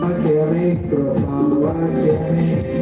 Mate alegro, amante.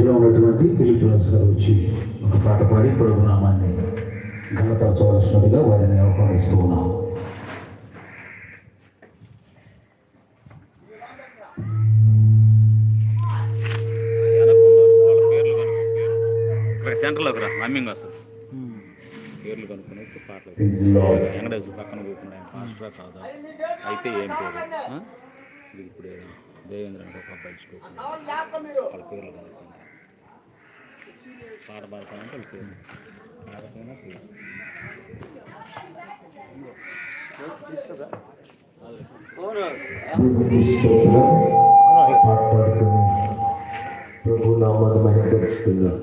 మధ్యలో ఉన్నటువంటి కిలిక్రాస్ గారు వచ్చి ఒక పాట పాడి ప్రభునామాన్ని ఘనపరచవలసినదిగా వారిని ఆహ్వానిస్తూ ఉన్నాము సెంటర్లోకి రా మమ్మింగ్ వస్తుంది. పేర్లు కనుక్కుని పాటలు వెంకటేశ్వర పక్కన కూర్చున్నాడు ఆయన పాస్టరా కాదా? అయితే ఏం పేరు? ఇది ఇప్పుడు దేవేంద్ర అంటే ఒక అబ్బాయి వాళ్ళ పేర్లు కనుక్కున్నాడు పాట పాడతానంటే వాళ్ళ పేరు పాడకపోయినా ప్రభు నామాన్ని మహిమపరుచుకుందాం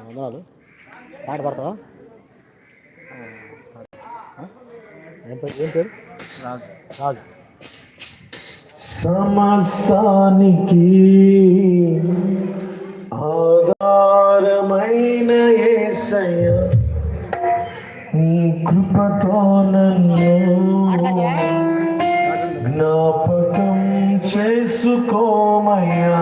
వందనాలు పాట పాడతావా ఏం పేరు? రాజు. రాజు. సమస్తానికి ఆధారమైన ఏసయ నీ కృపతో నన్ను జ్ఞాపకం చేసుకోమయ్యా.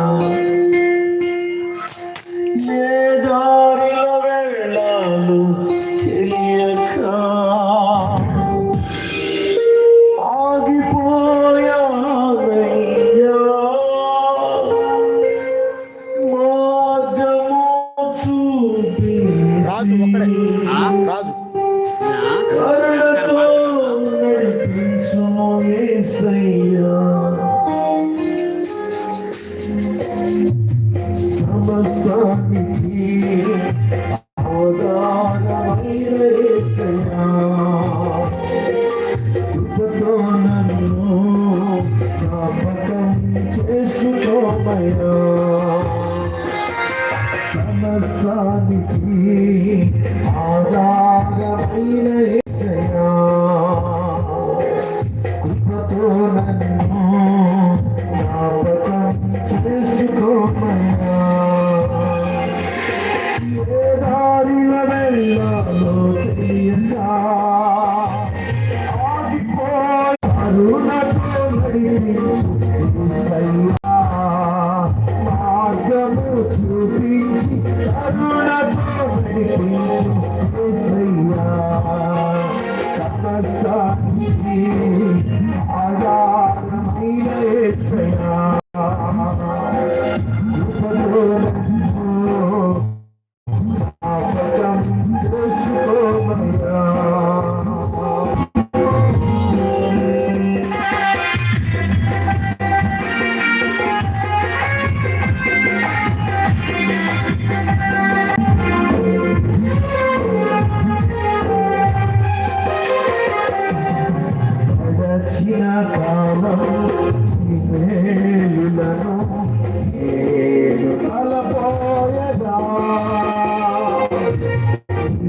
కరుణతో నడిపించు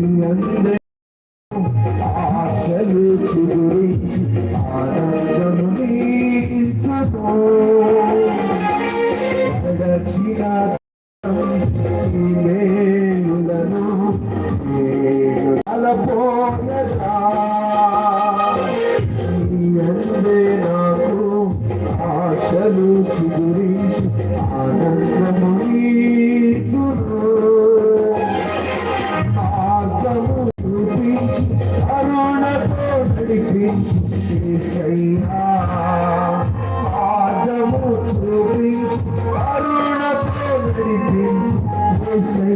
నీ మార్గము చూపించి కరుణతో నడిపించి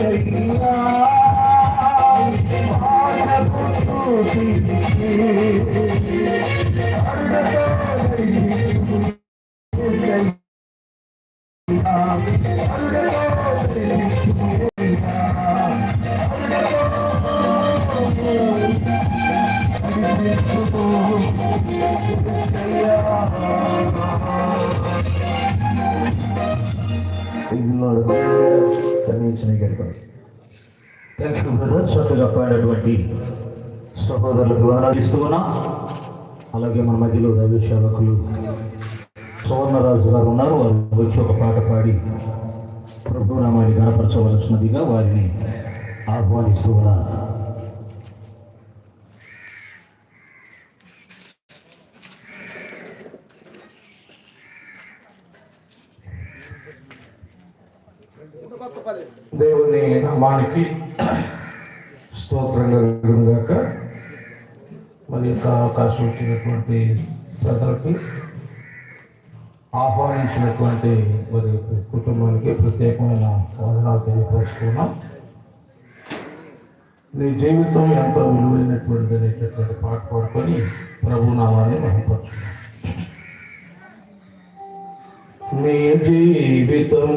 Hallelujah. సువర్ణరాజు గారు ఉన్నారు. వారు వచ్చి ఒక పాట పాడి ప్రభునామాన్ని గణపరచవలసినదిగా వారిని ఆహ్వానిస్తూ ఉన్నారు. దేవుని నామానికి స్తోత్రంగా మరి యొక్క అవకాశం ఇచ్చినటువంటి పెద్దలకి ఆహ్వానించినటువంటి మరి కుటుంబానికి ప్రత్యేకమైన వందనాలు తెలియపరుచుకున్నాం. నీ జీవితం ఎంత విలువైనటువంటిది అనేటటువంటి పాట పాడుకొని ప్రభునామాన్ని మహిపరుచుకున్నాం. నీ జీవితం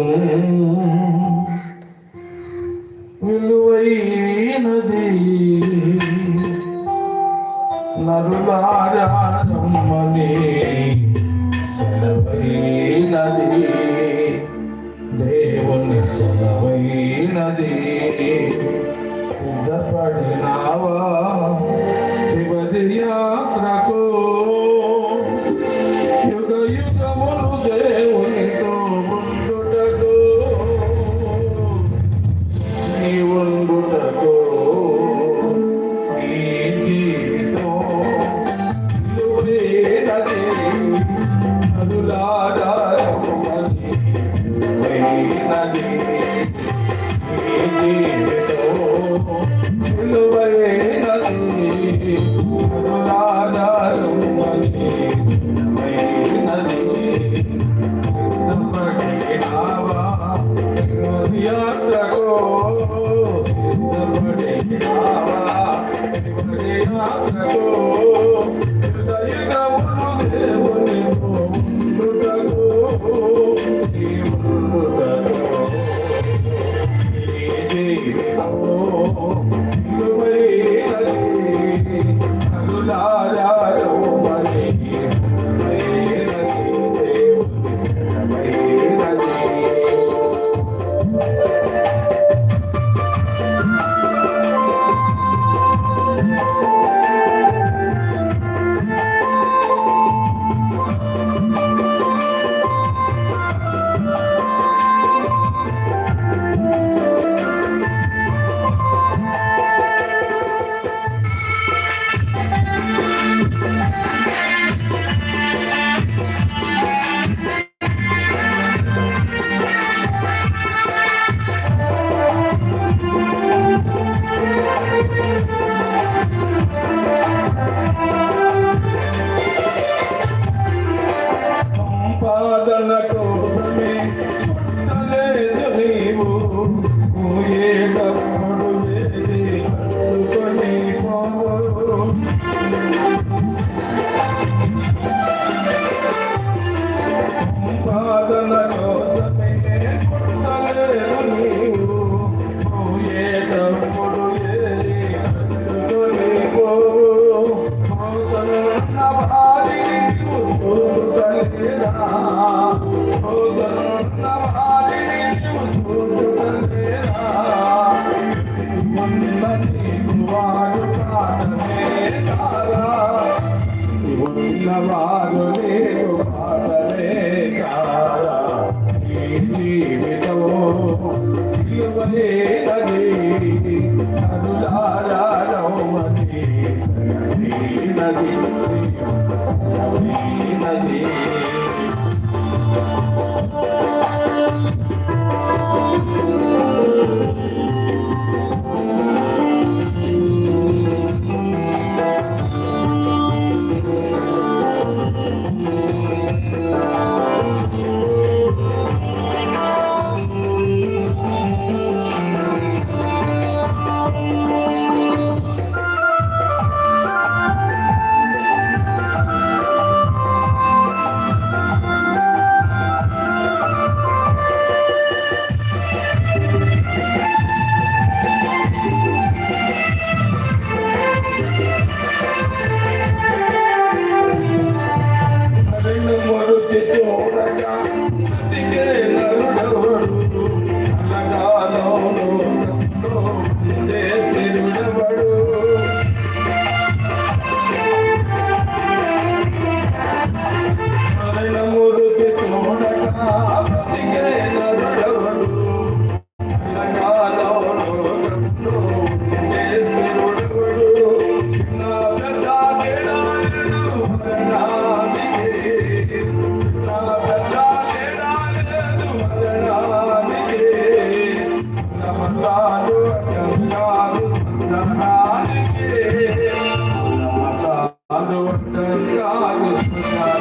God was the God was the God.